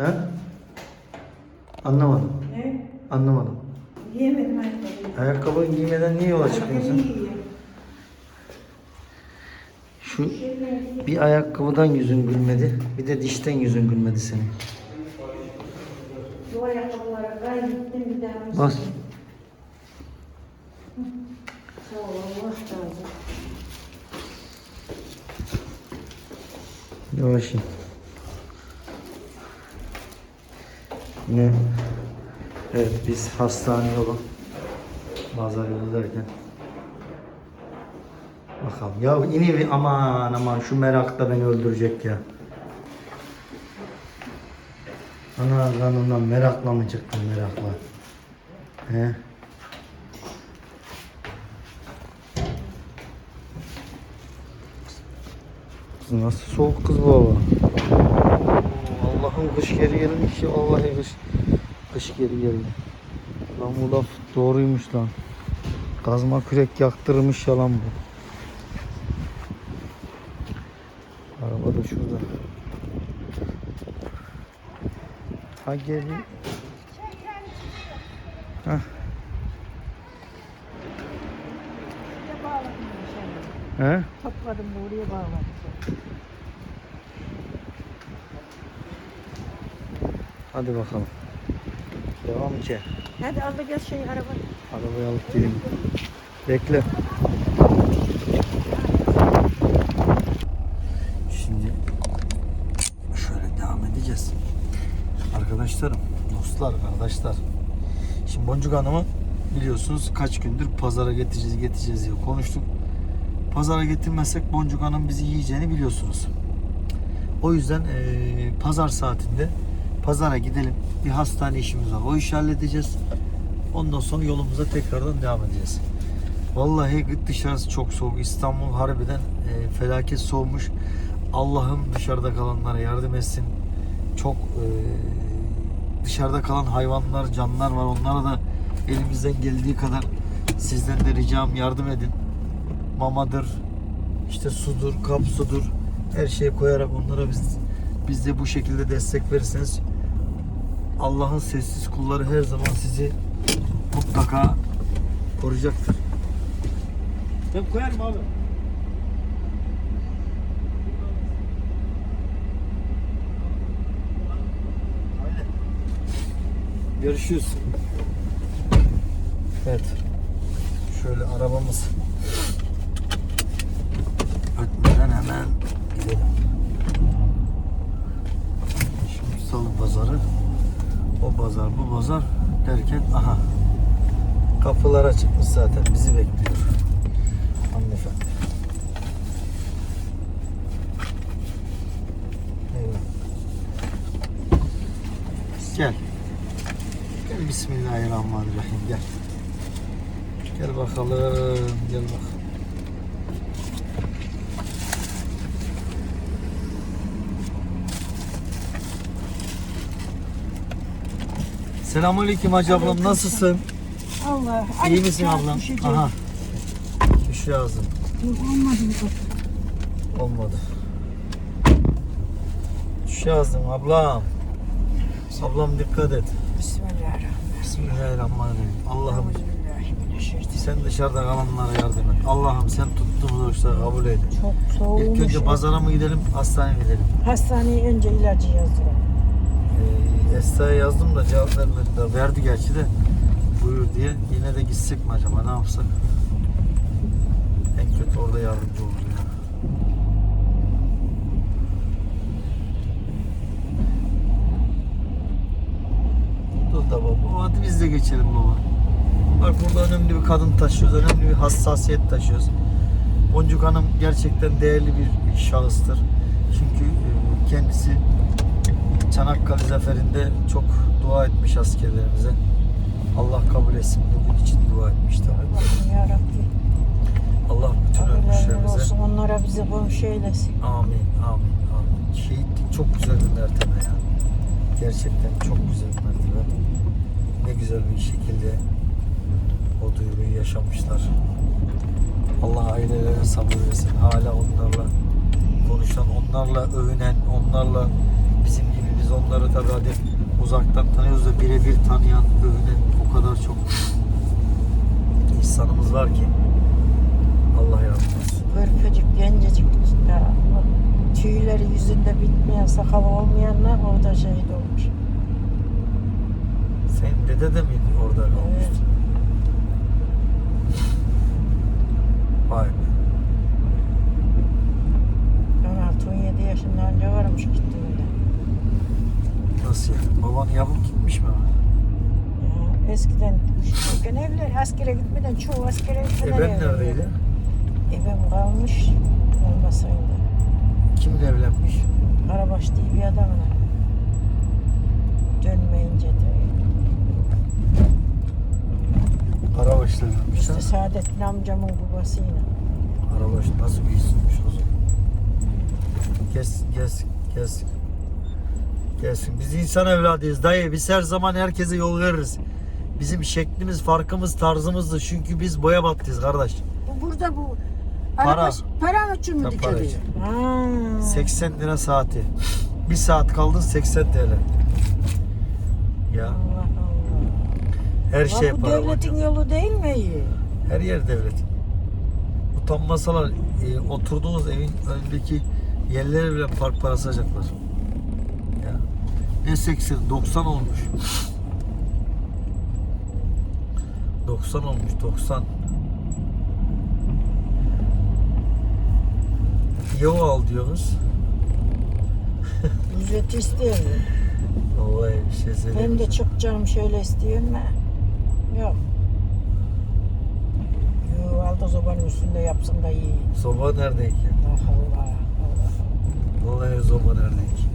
He? Anlamadım. Ne? Anlamadım. Giyemedim ayakkabıyı. Ayakkabı giymeden niye yola çıkıyorsun? Şu bir ayakkabıdan yüzün gülmedi. Bir de dişten yüzün gülmedi senin. Bu ayakkabılara gittim bir daha. Bas. Sağ ol Allah razı olsun. Yavaş in. Yine evet biz hastane yolu Pazar yolu derken Bakalım. Ya ini aman aman şu merak da beni öldürecek ya. Ana kanından merakla mı çıktın merakla? He? Nasıl soğuk kız bu hava? Allah'ım kış geri gelmiş ya vallahi kış kış geri geldi. Lan bu laf doğruymuş lan. Kazma kürek yaktırmış yalan bu. Araba da şurada. Ha gel. Hah. He? Topladım da oraya bağladım. Hadi bakalım. Devam ki. Hadi al da gel şey araba. Arabayı alıp geleyim. Bekle. Şimdi şöyle devam edeceğiz. Arkadaşlarım, dostlar, kardeşler. Şimdi Boncuk Hanım'ı biliyorsunuz kaç gündür pazara getireceğiz, getireceğiz diye konuştuk. Pazara getirmezsek Boncuk Hanım bizi yiyeceğini biliyorsunuz. O yüzden eee, pazar saatinde pazara gidelim. Bir hastane işimiz var. O işi halledeceğiz. Ondan sonra yolumuza tekrardan devam edeceğiz. Vallahi dışarısı çok soğuk. İstanbul harbiden e, felaket soğumuş. Allah'ım dışarıda kalanlara yardım etsin. Çok e, dışarıda kalan hayvanlar, canlılar var. Onlara da elimizden geldiği kadar sizden de ricam yardım edin. Mamadır, işte sudur, kap sudur. Her şeyi koyarak onlara biz biz de bu şekilde destek verirseniz Allah'ın sessiz kulları her zaman sizi mutlaka koruyacaktır. Ben koyarım abi. Görüşürüz. Evet. Şöyle arabamız ötmeden hemen gidelim. Şimdi salı pazarı. O pazar bu pazar derken aha kapılara çıkmış zaten bizi bekliyor hanımefendi. Evet. Gel. Gel Bismillahirrahmanirrahim gel. Gel bakalım gel bakalım. Selamünaleyküm Hacı ablam nasılsın? Allah. İyi misin ablam? Aha. Düşü yazdım. Yok, Olmadı bu. Olmadı. Düşü yazdım ablam. Ablam dikkat et. Bismillahirrahmanirrahim. Bismillahirrahmanirrahim. Allah'ım sen dışarıda kalanlara yardım et. Allah'ım sen tuttuğumuz oruçları kabul et. Çok soğumuş. İlk önce pazara mı gidelim, hastaneye mi gidelim? Hastaneye önce ilacı yazdıralım. Ee, Esra'ya yazdım da cevap vermediler. Verdi gerçi de buyur diye. Yine de gitsek mi acaba ne yapsak? En kötü orada yardımcı olur ya. Dur da baba. Hadi biz de geçelim baba. Bak burada önemli bir kadın taşıyoruz. Önemli bir hassasiyet taşıyoruz. Boncuk Hanım gerçekten değerli bir şahıstır. Çünkü e, kendisi Çanakkale zaferinde çok dua etmiş askerlerimize. Allah kabul etsin. Bugün için dua etmiş tabii. Allah'ım yarabbim. Allah bütün ölmüşlerimize olsun. Onlara bize komşu eylesin. amin amin amin. Şehitlik çok güzel bir mertebe ya. Gerçekten çok güzel bir mertebe. Ne güzel bir şekilde o duyguyu yaşamışlar. Allah ailelerine sabır versin. Hala onlarla konuşan, onlarla övünen, onlarla biz onları tabii hadi uzaktan tanıyoruz da birebir tanıyan, övünen o kadar çok insanımız var ki. Allah yardım etsin. Körpecik, gencecik o Tüyleri yüzünde bitmeyen, sakalı olmayanlar orada şehit olmuş. Senin dede de miydi orada Evet. kalmıştı? Vay be. 16-17 yaşında anca varmış gittiğinde. Nasıl yani? Baban yapıp gitmiş mi? Ya, eskiden küçükken evler askere gitmeden çoğu askere gitmeden E ben evleniyor. neredeydi? Ebem kalmış olmasaydı. Kimle evlenmiş? Karabaş diye bir adamla. Dönmeyince de. Karabaş'la evlenmiş ha? İşte Saadettin amcamın babasıyla. Karabaş nasıl bir isimmiş o zaman? Kes, kes, kes. Gelsin. Biz insan evladıyız dayı. Biz her zaman herkese yol veririz. Bizim şeklimiz, farkımız, tarzımızdır. Çünkü biz boya battıyız kardeş. Bu burada bu Para. araba para için mi Ha, para dikiliyor? için. Ha. 80 lira saati. Bir saat kaldın 80 TL. Ya Allah Allah. her şey Ya bu para. devletin hocam. yolu değil mi? Her yer devlet. Utanmasalar e, oturduğunuz evin önündeki yerlere bile park parası alacaklar. Ya. Ne 80, 90 olmuş. 90 olmuş, 90. Yo al diyoruz. Ücret isteyemiyor. Vallahi bir şey söyleyeyim. Ben de çıkacağım şöyle istiyorum ben. Yok. Yo, aldı zobanın üstünde yapsın da iyi. Soba nerede ki? Allah Allah. Allah. Vallahi soba nerede ki?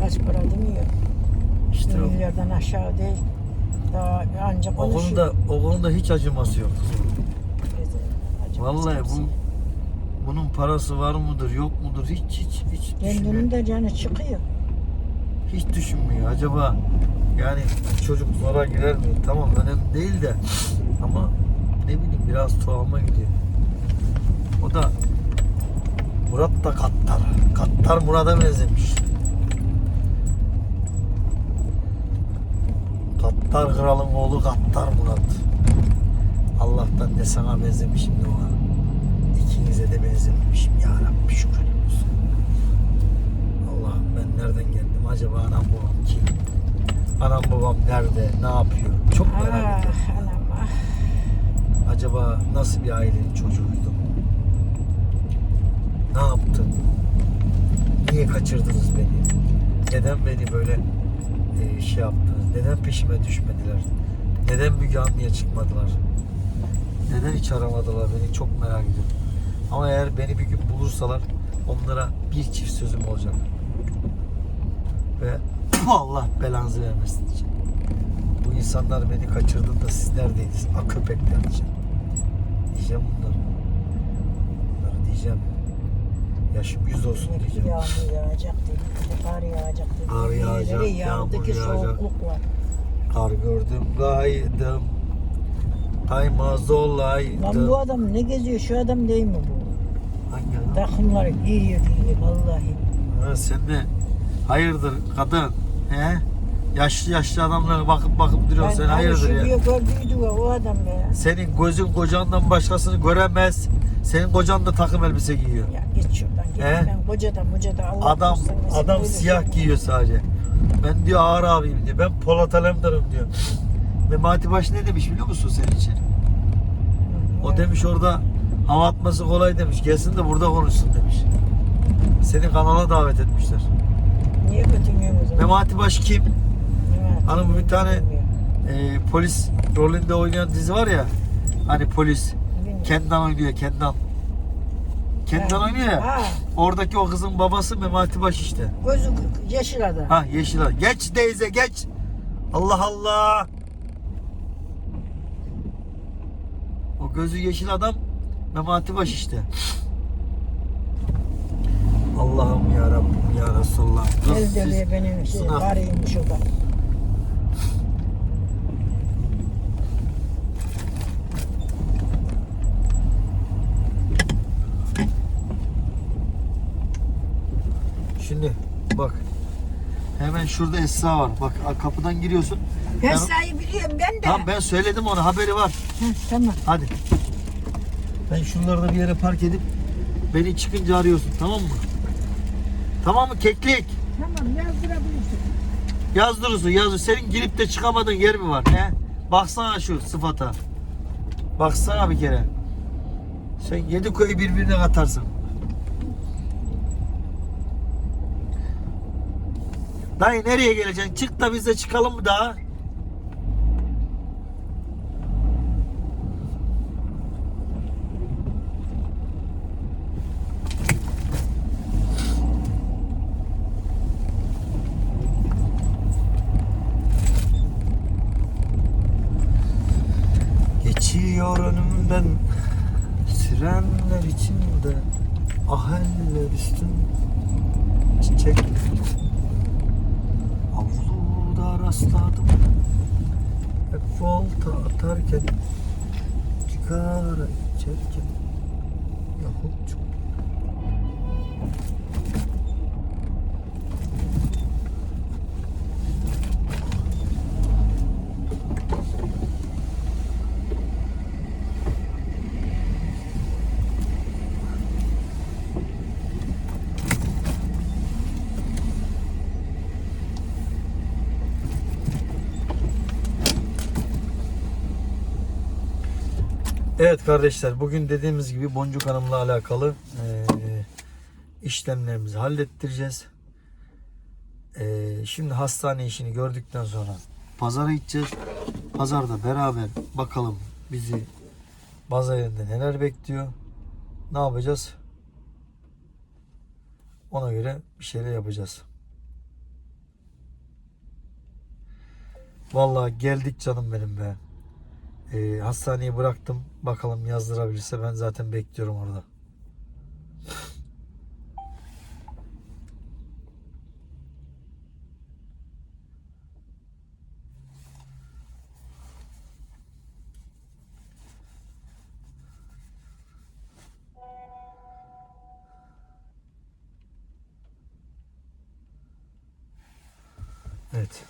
Kaç para demiyor. İşte o. milyardan aşağı değil. Daha ancak O konuda, o konuda hiç acıması yok. Vallahi bu bunun parası var mıdır yok mudur hiç hiç hiç Kendinin de canı çıkıyor. Hiç düşünmüyor. Acaba yani çocuk zora girer mi? Tamam önemli değil de ama ne bileyim biraz tuhafıma gidiyor. O da Murat da Kattar. Kattar Murat'a benzemiş. Kattar kralın oğlu Kattar Murat. Allah'tan ne sana benzemişim ne ona. İkinize de benzememişim ya Rabbi şükür olsun. Allah'ım ben nereden geldim acaba anam babam kim? Anam babam nerede? Ne yapıyor? Çok merak Ah ediyorum. anam ah. Acaba nasıl bir ailenin çocuğuydum? Ne yaptın? Niye kaçırdınız beni? Neden beni böyle e, şey yaptınız? Neden peşime düşmediler? Neden Müge Anlı'ya çıkmadılar? Neden hiç aramadılar beni? Çok merak ediyorum. Ama eğer beni bir gün bulursalar onlara bir çift sözüm olacak. Ve Allah belanızı vermesin diyeceğim. Bu insanlar beni kaçırdığında siz neredeydiniz? A köpekler diyeceğim. Diyeceğim bunları. Bunları diyeceğim. Yaşım yüz olsun Bir diyeceğim. Yağmur yağacak dedi. Kar yağacak dedi. Kar yağacak, Neleri yağdı yağmur ki yağacak. soğukluk var. Kar gördüm kaydım. Kaymaz Lan olaydım. bu adam ne geziyor? Şu adam değil mi bu? Hangi adam? Takımları giyiyor giyiyor vallahi. Ha, sen de hayırdır kadın? He? Yaşlı yaşlı adamlara bakıp bakıp duruyorsun. Sen hayırdır ya? gördüydü o, o adam be. Senin gözün kocandan başkasını göremez. Senin kocan da takım elbise giyiyor. Ya git şuradan git. He? Ben kocadan kocadan Allah Adam adam böyle siyah şey. giyiyor sadece. Ben diyor ağır abiyim diyor. Ben Polat Alemdar'ım diyor. Memati Baş ne demiş biliyor musun senin için? O demiş orada hava atması kolay demiş. Gelsin de burada konuşsun demiş. Seni kanala davet etmişler. Niye götürüyorsun o zaman? Memati Baş kim? Memati Hanım bir tane e, polis rolünde oynayan dizi var ya. Hani polis. Kendan oynuyor Kendan. Kendan Ha. oynuyor ya. Ha, Oradaki o kızın babası Memati Baş işte. gözü yeşil adam. Ha yeşil al. Geç teyze geç. Allah Allah. O gözü yeşil adam Memati Baş işte. Allah'ım ya Rabbim ya Resulullah. El siz- benim şey, Sınav. karıymış o da. Şimdi bak. Hemen şurada Esra var. Bak kapıdan giriyorsun. Ben- Esra'yı biliyorum ben de. Tamam ben söyledim ona haberi var. Heh, tamam. Hadi. Ben şunları da bir yere park edip beni çıkınca arıyorsun tamam mı? Tamam mı keklik? Tamam yazdırabilirsin. Yazdırırsın yazdır. Senin girip de çıkamadığın yer mi var? He? Baksana şu sıfata. Baksana bir kere. Sen yedi koyu birbirine katarsın. Dayı nereye geleceksin? Çık da biz de çıkalım mı daha? Geçiyor önümden Sirenler içinde Aheller üstün Çiçek rastladım Hep volta atarken Sigara içerken Yahut çok Evet kardeşler bugün dediğimiz gibi Boncuk Hanım'la alakalı eee, işlemlerimizi hallettireceğiz. Eee, şimdi hastane işini gördükten sonra pazara gideceğiz. Pazarda beraber bakalım bizi pazar yerinde neler bekliyor. Ne yapacağız? Ona göre bir şeyler yapacağız. Vallahi geldik canım benim be. Ee, hastaneyi bıraktım. Bakalım yazdırabilirse ben zaten bekliyorum orada. Evet.